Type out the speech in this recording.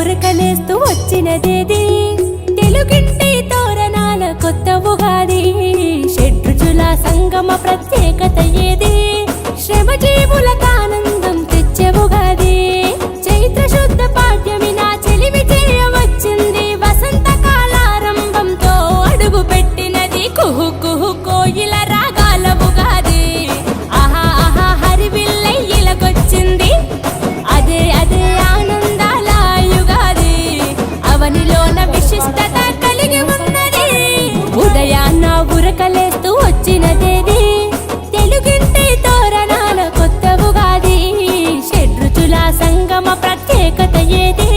ఉరకలేస్తూ వచ్చినదేది? తెలుగింటి తోరణాల కొత్త ఉగాది. షడ్రుచుల సంగమ ప్రత్యేకత ఏది? శ్రమజీవుల ఆనందం తెచ్చే ఉగాది. చైత్ర శుద్ధ పాఠ్యమి నా చెలిమి వచ్చింది. వసంత కాలారంభంతో అడుగు పెట్టినది కుహు కుహు కోయిల అందులోన విశిష్టత కలిగి ఉన్నది. ఉదయాన్న ఉరకలేస్తూ వచ్చినదేది తెలుగింటి తోరణాల కొత్త ఉగాది షడ్రుచుల సంగమ ప్రత్యేకత ఏది?